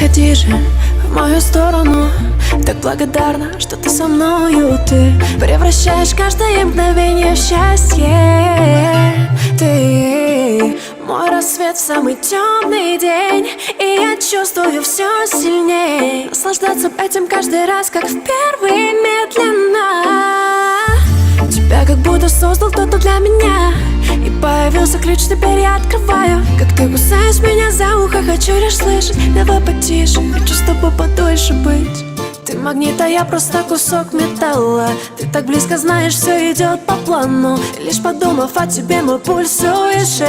подходи же в мою сторону. Так благодарна, что ты со мною. Ты превращаешь каждое мгновение в счастье. Ты мой рассвет в самый темный день. И я чувствую все сильнее. Наслаждаться этим каждый раз, как в первый медленно. Тебя как будто создал кто-то для меня появился ключ, теперь я открываю. Как ты кусаешь меня за ухо, хочу лишь слышать. Давай потише, хочу с тобой подольше быть. Ты магнит, а я просто кусок металла. Ты так близко знаешь, все идет по плану. Лишь подумав о тебе, мой пульс выше.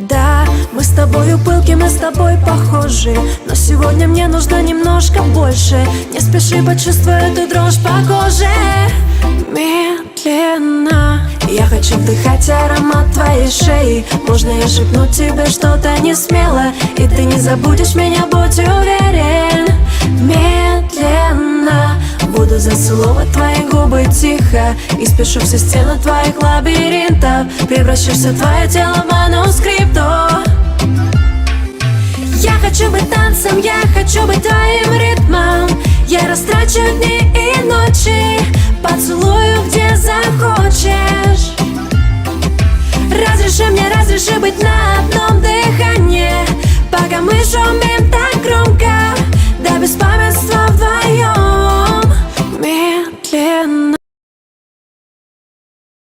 Да, мы с тобой пылки, мы с тобой похожи. Но сегодня мне нужно немножко больше. Не спеши, почувствуй эту дрожь по коже вдыхать аромат твоей шеи. Можно я шепну тебе что-то не смело И ты не забудешь меня, будь уверен. Медленно Буду зацеловать твои губы тихо. И спешу все стены твоих лабиринтов. Превращусь в твое тело в манускрипту Я хочу быть танцем, я хочу быть твоим ритмом. Я растрачу дни и ночи Поцелую, где захочешь Разреши быть на одном